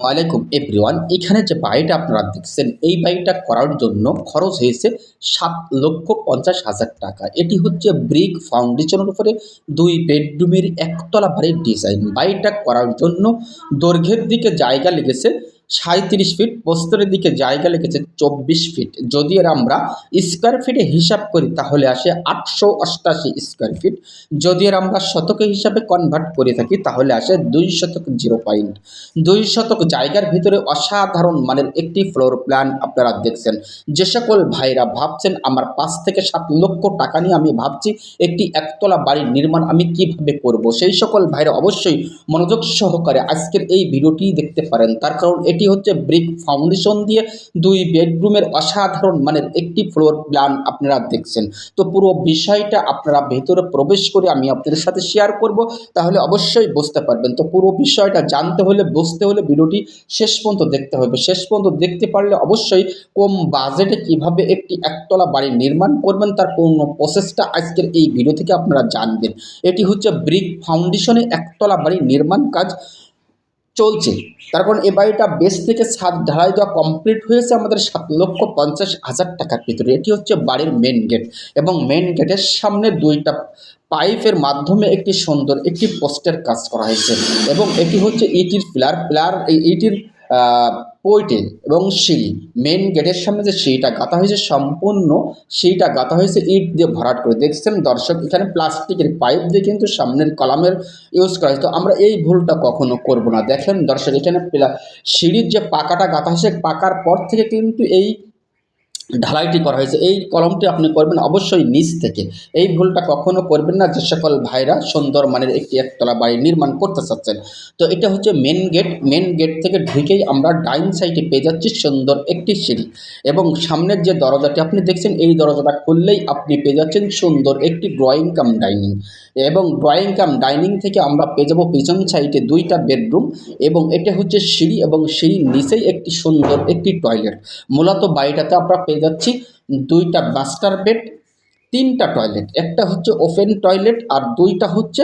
ওয়ালাইকুম এভরিওয়ান, এখানে যে বাড়িটা আপনারা দেখছেন, এই বাড়িটা করার জন্য খরচ হয়েছে সাত লক্ষ পঞ্চাশ হাজার টাকা। এটি হচ্ছে ব্রিক ফাউন্ডেশনের উপরে দুই বেডরুমের একতলা বাড়ির ডিজাইন বাড়িটা করার জন্য দৈর্ঘ্যের দিকে জায়গা লেগেছে সাঁত্রিশ ফিট প্রস্তরের দিকে জায়গা লেগেছে চব্বিশ ফিট যদি এর আমরা স্কোয়ার ফিটে হিসাব করি, তাহলে আসে আটশো অষ্টাশি স্কোয়ার ফিট যদি এর আমরা শতকে হিসাবে কনভার্ট করে থাকি, তাহলে আসে দুই শতক জিরো পয়েন্ট দুই শতক জায়গার ভিতরে অসাধারণ মানের একটি ফ্লোর প্ল্যান আপনারা দেখছেন। যে সকল ভাইরা ভাবছেন, আমার পাঁচ থেকে সাত লক্ষ টাকা নিয়ে আমি ভাবছি একটি একতলা বাড়ির নির্মাণ আমি কীভাবে করব? সেই সকল ভাইরা অবশ্যই মনোযোগ সহকারে আজকের এই ভিডিওটি দেখতে পারেন। তার কারণ হচ্ছে ব্রিক ফাউন্ডেশন দিয়ে দুই বেডরুমের অসাধারণ মানের একটি ফ্লোর প্ল্যান আপনারা দেখছেন। তো পুরো বিষয়টা আপনারা ভেতরে প্রবেশ করে আমি আপনাদের সাথে শেয়ার করব, তাহলে অবশ্যই বুঝতে পারবেন। তো পুরো বিষয়টা জানতে হলে, বুঝতে হলে ভিডিওটি শেষ পর্যন্ত দেখতে হবে। শেষ পর্যন্ত দেখতে পারলে অবশ্যই কম বাজেটে কীভাবে একটি একতলা বাড়ি নির্মাণ করবেন, তার পূর্ণ প্রসেসটা আজকের এই ভিডিও থেকে আপনারা জানবেন। এটি হচ্ছে ব্রিক ফাউন্ডেশনে একতলা বাড়ি নির্মাণ কাজ। চলছে। তার কারণ এ বাড়িটা বেশ থেকে সাত ঢালাই দেওয়া কমপ্লিট হয়েছে আমাদের সাত লক্ষ পঞ্চাশ হাজার টাকার ভিতরে। এটি হচ্ছে বাড়ির মেন গেট এবং মেন গেটের সামনে দুইটা পাইপের মাধ্যমে একটি সুন্দর একটি পোস্টের কাজ করা হয়েছে। এবং এটি হচ্ছে ইটির প্লার প্লার এই ইটির পইটে এবং সিঁড়ি। মেন গেটের সামনে যে সিঁড়িটা গাঁথা হয়েছে, সম্পূর্ণ সিঁড়িটা গাঁথা হয়েছে ইট দিয়ে ভরাট করে। দেখছেন দর্শক, এখানে প্লাস্টিকের পাইপ দিয়ে কিন্তু সামনের কলামের ইউজ করা হয়েছে। তো আমরা এই ভুলটা কখনো করব না। দেখেন দর্শক, এখানে সিঁড়ির যে পাকাটা গাঁথা হয়েছে, পাকার পর থেকে কিন্তু এই ঢালাইটি করা হয়েছে। এই কলমটি আপনি করবেন অবশ্যই নিচ থেকে। এই ভুলটা কখনো করবেন না, যে সকল ভাইরা সুন্দর মানের একটি একতলা বাড়ি নির্মাণ করতে চাচ্ছেন। তো এটা হচ্ছে মেন গেট মেন গেট থেকে ঢুকেই আমরা ডাইন সাইডে পেয়ে যাচ্ছি সুন্দর একটি সিঁড়ি। এবং সামনের যে দরজাটি আপনি দেখছেন, এই দরজাটা খুললেই আপনি পেয়ে যাচ্ছেন সুন্দর একটি ড্রয়িং কাম ডাইনিং এবং ড্রয়িং কাম ডাইনিং থেকে আমরা পেয়ে যাব পিছন সাইডে দুইটা বেডরুম এবং এটা হচ্ছে সিঁড়ি এবং সিঁড়ির নিচেই একটি সুন্দর একটি টয়লেট মূলত বাড়িটাতে আমরা পেয়ে যাচ্ছি, দুইটা মাস্টার বেড, তিনটা টয়লেট। একটা হচ্ছে ওপেন টয়লেট আর দুইটা হচ্ছে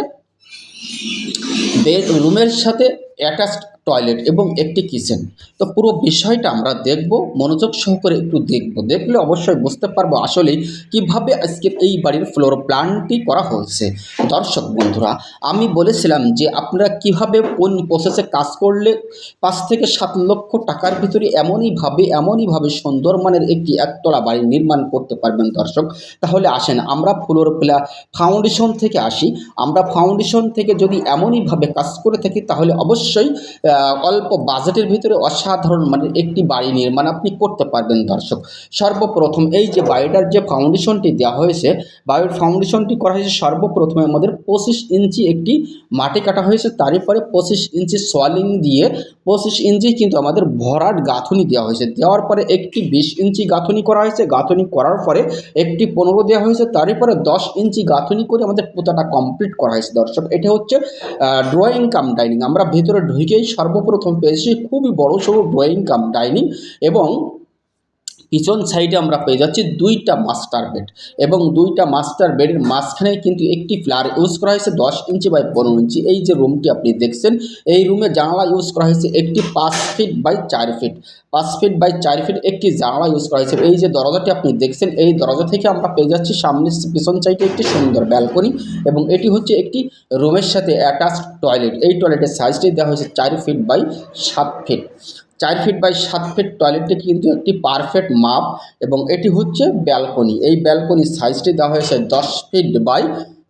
বেড রুমের সাথে অ্যাটাচড টয়লেট এবং একটি কিচেন তো পুরো বিষয়টা আমরা দেখব, মনোযোগ সহকারে একটু দেখব। দেখলে অবশ্যই বুঝতে পারব আসলে কীভাবে আজকের এই বাড়ির ফ্লোর প্ল্যানটি করা হয়েছে। দর্শক বন্ধুরা, আমি বলেছিলাম যে আপনারা কীভাবে কোন প্রসেসে কাজ করলে পাঁচ থেকে সাত লক্ষ টাকার ভিতরে এমনইভাবে এমনইভাবে সুন্দর মানের একটি একতলা বাড়ি নির্মাণ করতে পারবেন দর্শক। তাহলে আসেন, আমরা ফ্লোর প্লা ফাউন্ডেশন থেকে আসি। আমরা ফাউন্ডেশন থেকে যদি এমনইভাবে কাজ করে থাকি, তাহলে অবশ্যই অল্প বাজেটের ভিতরে অসাধারণ মানের একটি বাড়ি নির্মাণ আপনি করতে পারবেন, দর্শক। সর্বপ্রথম এই যে বাড়িটার যে ফাউন্ডেশনটি দেওয়া হয়েছে, বাড়ির ফাউন্ডেশনটি করা হয়েছে সর্বপ্রথমে আমাদের পঁচিশ ইঞ্চি একটি মাটি কাটা হয়েছে, তারই পরে পঁচিশ ইঞ্চি সোয়ালিং দিয়ে পঁচিশ ইঞ্চি কিন্তু আমাদের ভরাট গাঁথনি দেওয়া হয়েছে। দেওয়ার পরে একটি বিশ ইঞ্চি গাঁথনি করা হয়েছে, গাঁথনি করার পরে একটি পনেরো দেওয়া হয়েছে, তারই পরে দশ ইঞ্চি গাঁথনি করে আমাদের পোতাটা কমপ্লিট করা হয়েছে, দর্শক। এটা হচ্ছে ড্রয়িং কাম ডাইনিং আমরা ভেতরে ঢুকেই সর্বপ্রথম পেয়েছি খুবই বড়সড় ড্রয়িং কাম ডাইনিং এবং পিছন সাইডে আমরা পেয়ে যাচ্ছি দুইটা মাস্টার বেড এবং দুইটা মাস্টার বেডের মাঝখানে কিন্তু একটি ফ্লার ইউজ করা হয়েছে দশ ইঞ্চি বাই পনেরো ইঞ্চি। এই যে রুমটি আপনি দেখছেন, এই রুমে জানালা ইউজ করা হয়েছে একটি পাঁচ ফিট বাই চার ফিট। পাঁচ ফিট বাই চার ফিট একটি জানালা ইউজ করা হয়েছে। এই যে দরজাটি আপনি দেখছেন, এই দরজা থেকে আমরা পেয়ে যাচ্ছি সামনে পিছন সাইডে একটি সুন্দর ব্যালকনি এবং এটি হচ্ছে একটি রুমের সাথে অ্যাটাচড টয়লেট। এই টয়লেটের সাইজটি দেওয়া হয়েছে চার ফিট বাই সাত ফিট। চার ফিট বাই সাত ফিট টয়লেটটি কিন্তু একটি পারফেক্ট মাপ এবং এটি হচ্ছে ব্যালকনি এই ব্যালকনির সাইজটি দেওয়া হয়েছে দশ ফিট বাই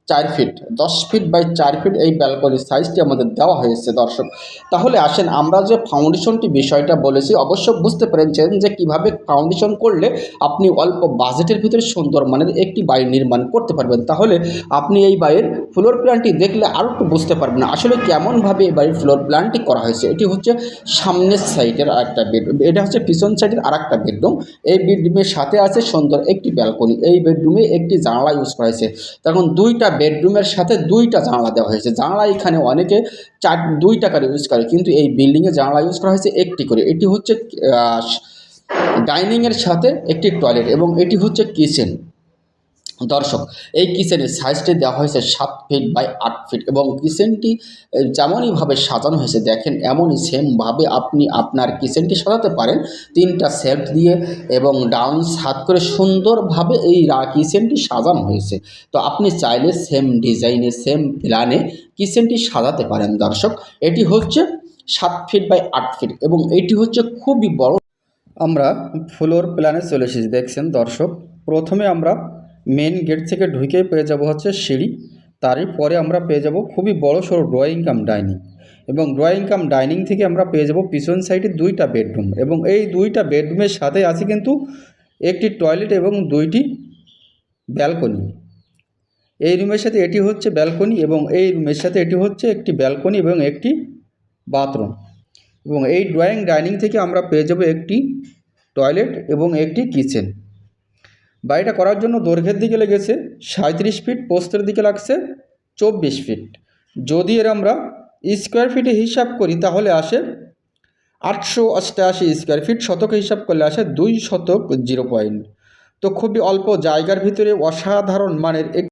চার ফিট দশ ফিট বাই চার ফিট এই ব্যালকনির সাইজটি আমাদের দেওয়া হয়েছে, দর্শক। তাহলে আসেন, আমরা যে ফাউন্ডেশনটি বিষয়টা বলেছি, অবশ্য বুঝতে পেরেছেন যে কীভাবে ফাউন্ডেশন করলে আপনি অল্প বাজেটের ভিতরে সুন্দর মানের একটি বাড়ি নির্মাণ করতে পারবেন। তাহলে আপনি এই বাড়ির ফ্লোর প্ল্যানটি দেখলে আরও একটু বুঝতে পারবেন আসলে কেমনভাবে এই বাড়ির ফ্লোর প্ল্যানটি করা হয়েছে। এটি হচ্ছে সামনের সাইডের আরেকটা বেডরুম এটা হচ্ছে পিছন সাইডের আরেকটা বেডরুম এই বেডরুমের সাথে আছে সুন্দর একটি ব্যালকনি এই বেডরুমে একটি জানালা ইউজ করা হয়েছে। তখন দুইটা বেডরুমের সাথে দুইটা জানালা দেওয়া হয়েছে। জানালা এখানে অনেকে চার, দুই টাকার ইউজ করে, কিন্তু এই বিল্ডিংয়ে জানালা ইউজ করা হয়েছে একটি করে। এটি হচ্ছে ডাইনিংয়ের সাথে একটি টয়লেট এবং এটি হচ্ছে কিচেন দর্শক, এই কিচেনের সাইজটি দেওয়া হয়েছে সাত ফিট বাই আট ফিট এবং কিচেনটি যেমনইভাবে সাজানো হয়েছে, দেখেন এমনই সেমভাবে আপনি আপনার কিচেনটি সাজাতে পারেন। তিনটা সেলফ দিয়ে এবং ডাউন ছাদ করে সুন্দরভাবে এই কিচেনটি সাজানো হয়েছে। তো আপনি চাইলে সেম ডিজাইনে সেম প্ল্যানে কিচেনটি সাজাতে পারেন দর্শক। এটি হচ্ছে সাত ফিট বাই আট ফিট এবং এটি হচ্ছে খুবই বড়। আমরা ফ্লোর প্ল্যানে চলে এসেছি, দেখছেন দর্শক। প্রথমে আমরা মেন গেট থেকে ঢুকেই পেয়ে যাব হচ্ছে সিঁড়ি। তারই পরে আমরা পেয়ে যাব খুবই বড় সড়ো ড্রয়িং কাম ডাইনিং এবং ড্রয়িং কাম ডাইনিং থেকে আমরা পেয়ে যাব পিছন সাইডে দুইটা বেডরুম এবং এই দুইটা বেডরুমের সাথে আছে কিন্তু একটি টয়লেট এবং দুইটি ব্যালকনি এই রুমের সাথে এটি হচ্ছে ব্যালকনি এবং এই রুমের সাথে এটি হচ্ছে একটি ব্যালকনি এবং একটি বাথরুম এবং এই ড্রয়িং ডাইনিং থেকে আমরা পেয়ে যাব একটি টয়লেট এবং একটি কিচেন বাড়িটা করার জন্য দৈর্ঘ্যের দিকে লেগেছে সাঁত্রিশ ফিট পোস্তের দিকে লাগছে চব্বিশ ফিট যদি এর আমরা স্কোয়ার ফিটে হিসাব করি, তাহলে আসে আটশো অষ্টআশি স্কোয়ার ফিট শতকে হিসাব করলে আসে দুই শতক জিরো পয়েন্ট তো খুবই অল্প জায়গার ভিতরে অসাধারণ মানের